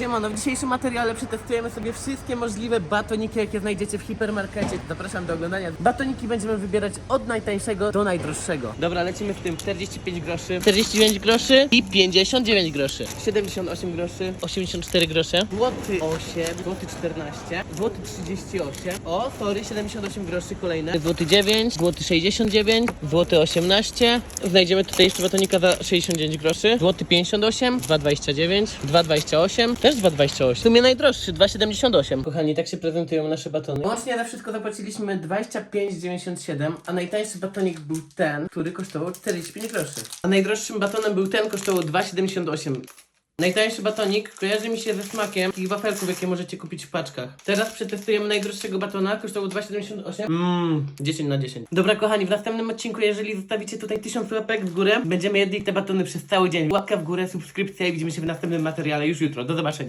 Siemano, w dzisiejszym materiale przetestujemy sobie wszystkie możliwe batoniki, jakie znajdziecie w hipermarkecie. Zapraszam do oglądania. Batoniki będziemy wybierać od najtańszego do najdroższego. Dobra, lecimy w tym. 45 groszy, 49 groszy i 59 groszy. 78 groszy, 84 grosze, złoty 8, złoty 14, złoty 38, o, sorry, 78 groszy kolejne, złoty 9, złoty 69, złoty 18, znajdziemy tutaj jeszcze batonika za 69 groszy, złoty 58, 2,29, 2,28, też 2,28, w sumie najdroższy, 2,78. Kochani, tak się prezentują nasze batony. Łącznie za wszystko zapłaciliśmy 25,97, a najtańszy batonik był ten, który kosztował 45 groszy. A najdroższym batonem był ten, kosztował 2,78. Najtańszy batonik kojarzy mi się ze smakiem tych wafelków, jakie możecie kupić w paczkach. Teraz przetestujemy najdroższego batona, kosztował 2,78. Mmm, 10 na 10. Dobra kochani, w następnym odcinku, jeżeli zostawicie tutaj 1000 łapek w górę, będziemy jedli te batony przez cały dzień. Łapka w górę, subskrypcja i widzimy się w następnym materiale już jutro. Do zobaczenia.